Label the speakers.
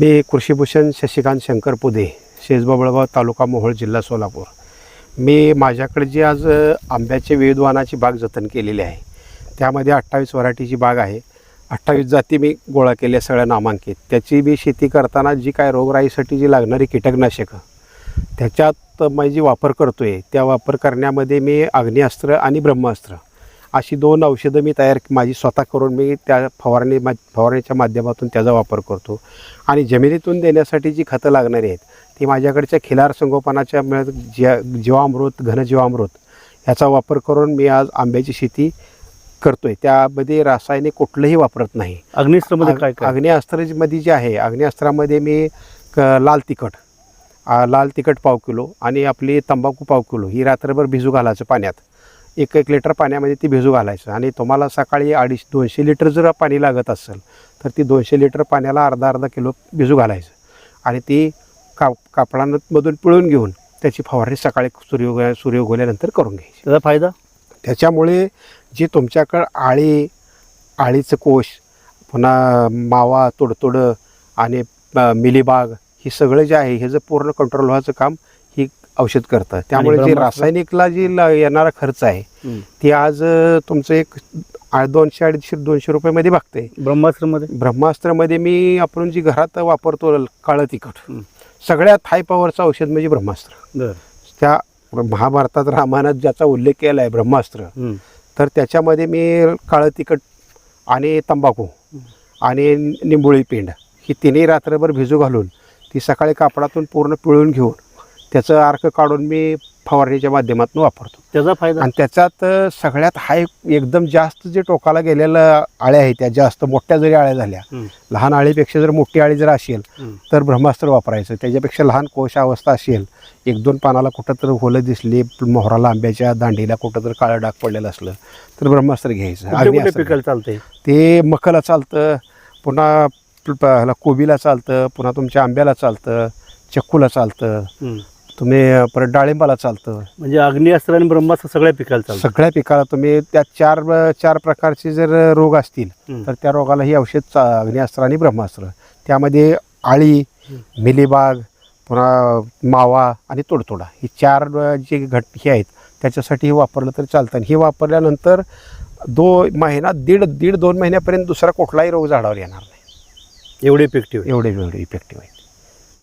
Speaker 1: मी कृषीभूषण शशिकांत शंकर पुदे शेजबाबळगाव तालुका मोहोळ जिल्हा सोलापूर. मी माझ्याकडे जी आज आंब्याचे विविध वाहनाची बाग जतन केलेली आहे त्यामध्ये अठ्ठावीस व्हरायटीची बाग आहे. अठ्ठावीस जाती मी गोळा केल्या सगळ्या नामांकित. त्याची मी शेती करताना जी काय रोगराईसाठी जी लागणारी कीटकनाशकं त्याच्यात मी जी वापर करतो आहे त्या वापर करण्यामध्ये मी अग्निअस्त्र आणि ब्रह्मास्त्र अशी दोन औषधं मी तयार माझी स्वतः करून मी त्या फवारणी मा फवारणीच्या माध्यमातून त्याचा वापर करतो. आणि जमिनीतून देण्यासाठी जी खतं लागणारी आहेत ती माझ्याकडच्या खिलार संगोपनाच्या मिळत ज्या जीवामृत घनजीवामृत ह्याचा वापर करून मी आज आंब्याची शेती करतो आहे त्यामध्ये रासायनिक कुठलंही वापरत नाही.
Speaker 2: अग्निस्त्रमध्ये काय
Speaker 1: अग्निअस्त्रामध्ये जे आहे अग्निअस्त्रामध्ये मी क लाल तिखट लाल तिखट पाव किलो आणि आपली तंबाखू पाव किलो ही रात्रभर भिजू घालायचं पाण्यात. एक एक लिटर पाण्यामध्ये ती भिजू घालायचं. आणि तुम्हाला सकाळी अडीच दोनशे लिटर जर पाणी लागत असेल तर ती दोनशे लिटर पाण्याला अर्धा अर्धा किलो भिजू घालायचं. आणि ती का कापडामधून पिळून घेऊन त्याची फवारणी सकाळी सूर्य सूर्य उगवल्यानंतर करून घ्यायची.
Speaker 2: त्याचा फायदा?
Speaker 1: त्याच्यामुळे जे तुमच्याकडं आळी आळीचं कोश पुन्हा मावा तुडतुडं आणि मिलीबाग हे सगळं जे आहे हे जर पूर्ण कंट्रोल व्हायचं काम ही औषध करतं त्यामुळे जे? रासायनिकला जी ल- येणारा खर्च आहे. ती आज तुमचं एक दोनशे अडीचशे दोनशे रुपयामध्ये बघते
Speaker 2: ब्रह्मास्त्रमध्ये
Speaker 1: ब्रह्मास्त्रामध्ये मी आपण जी घरात वापरतो काळं तिखट. सगळ्यात हाय पॉवरचं औषध म्हणजे ब्रह्मास्त्र
Speaker 2: बर
Speaker 1: त्या महाभारतात रामायणात ज्याचा उल्लेख केला आहे ब्रह्मास्त्र. तर त्याच्यामध्ये मी काळं तिखट आणि तंबाखू आणि निंबोळी पेंड ही तिन्ही रात्रभर भिजू घालून ती सकाळी कापडातून पूर्ण पिळून घेऊन त्याचं अर्क काढून मी फवारणीच्या माध्यमातून वापरतो
Speaker 2: त्याचा फायदा
Speaker 1: आणि त्याच्यात सगळ्यात हाय एकदम जास्त जे टोकाला गेलेल्या आळ्या आहेत त्या जास्त मोठ्या जरी आळ्या झाल्या. लहान आळीपेक्षा जर मोठी आळी जर असेल. तर ब्रह्मास्त्र वापरायचं त्याच्यापेक्षा लहान कोश अवस्था असेल एक दोन पानाला कुठं तर होलं दिसली मोहराला आंब्याच्या दांडीला कुठं तर काळं डाग पडलेलं असलं तर ब्रह्मास्त्र घ्यायचं
Speaker 2: पिकायला चालतंय
Speaker 1: ते मकाला चालतं पुन्हा ह्याला कोबीला चालतं पुन्हा तुमच्या आंब्याला चालतं चक्कूला चालतं. तुम्ही परत डाळिंबाला चालतं.
Speaker 2: म्हणजे अग्निअस्त्र आणि ब्रह्मास्त्र सगळ्या पिकायला चालतं.
Speaker 1: सगळ्या पिकाला तुम्ही त्या चार चार प्रकारचे जर रोग असतील. तर त्या रोगाला ही औषध चा- अग्निअस्त्र आणि ब्रह्मास्त्र. त्यामध्ये आळी मिलीबाग पुन्हा मावा आणि तोडतोडा. ही चार जे घट हे आहेत त्याच्यासाठी हे वापरलं तर चालतं. आणि हे वापरल्यानंतर दो महिना दीड दीड दोन महिन्यापर्यंत दुसरा कुठलाही रोग झाडावर येणार नाही.
Speaker 2: एवढे इफेक्टिव्ह
Speaker 1: एवढे एवढे इफेक्टिव्ह आहे.